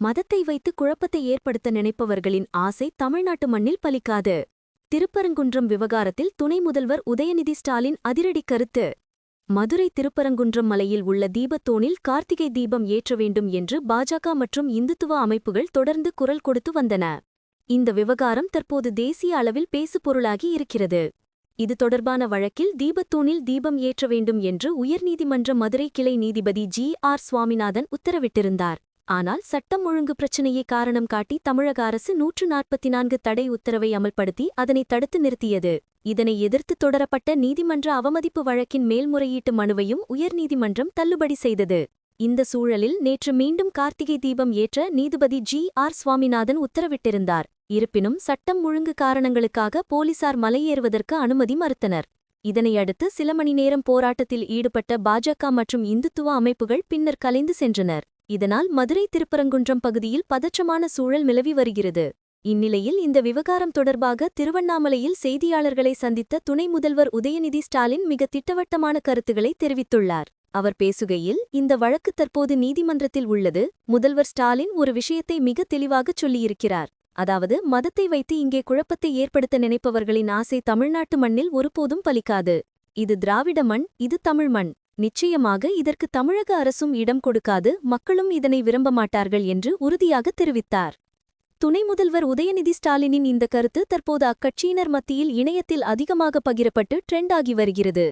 மதத்தை வைத்து குழப்பத்தை ஏற்படுத்த நினைப்பவர்களின் ஆசை தமிழ்நாட்டு மண்ணில் பலிக்காது. திருப்பரங்குன்றம் விவகாரத்தில் துணை முதல்வர் உதயநிதி ஸ்டாலின் அதிரடி கருத்து. மதுரை திருப்பரங்குன்றம் மலையில் உள்ள தீபத்தோனில் கார்த்திகை தீபம் ஏற்ற வேண்டும் என்று பாஜக மற்றும் இந்துத்துவ அமைப்புகள் தொடர்ந்து குரல் கொடுத்து வந்தன. இந்த விவகாரம் தற்போது தேசிய அளவில் பேசுபொருளாகி இருக்கிறது. இது தொடர்பான வழக்கில் தீபத்தூணில் தீபம் ஏற்ற வேண்டும் என்று உயர்நீதிமன்ற மதுரை கிளை நீதிபதி ஜி ஆர் சுவாமிநாதன் உத்தரவிட்டிருந்தார். ஆனால் சட்டம் ஒழுங்கு பிரச்சினையை காரணம் காட்டி தமிழக அரசு நூற்று நாற்பத்தி நான்கு தடை உத்தரவை அமல்படுத்தி அதனை தடுத்து நிறுத்தியது. இதனை எதிர்த்து தொடரப்பட்ட நீதிமன்ற அவமதிப்பு வழக்கின் மேல்முறையீட்டு மனுவையும் உயர்நீதிமன்றம் தள்ளுபடி செய்தது. இந்த சூழலில் நேற்று மீண்டும் கார்த்திகை தீபம் ஏற்ற நீதிபதி ஜி. ஆர். சுவாமிநாதன் உத்தரவிட்டிருந்தார். இருப்பினும் சட்டம் ஒழுங்கு காரணங்களுக்காக போலீசார் மலையேறுவதற்கு அனுமதி மறுத்தனர். இதனையடுத்து சில மணி நேரம் போராட்டத்தில் ஈடுபட்ட பாஜக மற்றும் இந்துத்துவ அமைப்புகள் பின்னர் கலைந்து சென்றனர். இதனால் மதுரை திருப்பரங்குன்றம் பகுதியில் பதற்றமான சூழல் நிலவி வருகிறது. இந்நிலையில் இந்த விவகாரம் தொடர்பாக திருவண்ணாமலையில் செய்தியாளர்களை சந்தித்த துணை முதல்வர் உதயநிதி ஸ்டாலின் மிக திட்டவட்டமான கருத்துக்களை தெரிவித்துள்ளார். அவர் பேசுகையில் இந்த வழக்கு தற்போது நீதிமன்றத்தில் உள்ளது. முதல்வர் ஸ்டாலின் ஒரு விஷயத்தை மிக தெளிவாகச் சொல்லியிருக்கிறார். அதாவது மதத்தை வைத்து இங்கே குழப்பத்தை ஏற்படுத்த நினைப்பவர்களின் ஆசை தமிழ்நாட்டு மண்ணில் ஒருபோதும் பலிக்காது. இது திராவிட மண் இது தமிழ் மண். நிச்சயமாக இதற்கு தமிழக அரசும் இடம் கொடுக்காது மக்களும் இதனை விரும்ப மாட்டார்கள் என்று உறுதியாக தெரிவித்தார். துணை முதல்வர் உதயநிதி ஸ்டாலினின் இந்த கருத்து தற்போது அக்கட்சியினர் மத்தியில் இணையத்தில் அதிகமாக பகிரப்பட்டு ட்ரெண்ட் ஆகி வருகிறது.